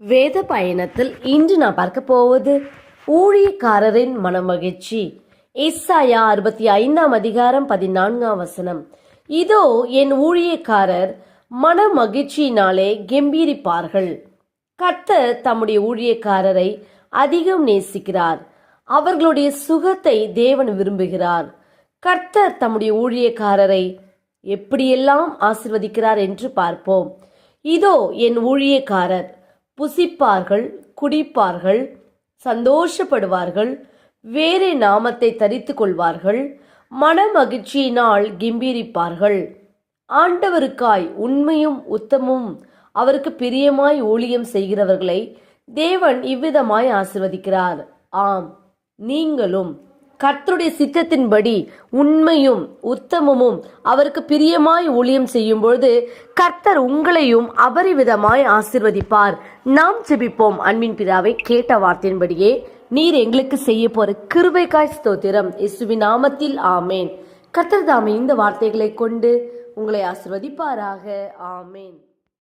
வேத பயணத்தில் இன்று நான் பார்க்க போவது ஊழியக்காரரின் மனமகிழ்ச்சி. இஸ்ஸாயா அறுபத்தி ஐந்தாம் அதிகாரம் பதினான்காம் வசனம். இதோ என் ஊழியக்காரர் மன மகிழ்ச்சியினாலே கெம்பீரிப்பார்கள். கர்த்தர் தம்முடைய ஊழியக்காரரை அதிகம் நேசிக்கிறார். அவர்களுடைய சுகத்தை தேவன் விரும்புகிறார். கர்த்தர் தம்முடைய ஊழியக்காரரை எப்படியெல்லாம் ஆசிர்வதிக்கிறார் என்று பார்ப்போம். இதோ என் ஊழியக்காரர் புசிப்பார்கள் குடிப்பார்கள் சந்தோஷப்படுவார்கள் வேறே நாமத்தை தரித்து கொள்வார்கள் மன மகிழ்ச்சியினால் கிம்பீரிப்பார்கள். ஆண்டவருக்காய் உண்மையும் உத்தமும் அவருக்கு பிரியமாய் ஊழியம் செய்கிறவர்களை தேவன் இவ்விதமாய் ஆசிர்வதிக்கிறார். ஆம் நீங்களும் கர்த்தருடைய சித்தத்தின்படி உண்மையும் உத்தமமும் அவருக்கு பிரியமாய் ஊழியம் செய்யும் பொழுது கர்த்தர் உங்களையும் அபரிவிதமாய் ஆசிர்வதிப்பார். நாம் ஜெபிப்போம். அன்பின் பிதாவை கேட்ட வார்த்தையின்படியே நீர் எங்களுக்கு செய்ய போற கிருபைக்காய் ஸ்தோத்திரம். இயேசுவின் நாமத்தில் ஆமேன். கர்த்தர் தாமே இந்த வார்த்தைகளை கொண்டு உங்களை ஆசிர்வதிப்பாராக. ஆமேன்.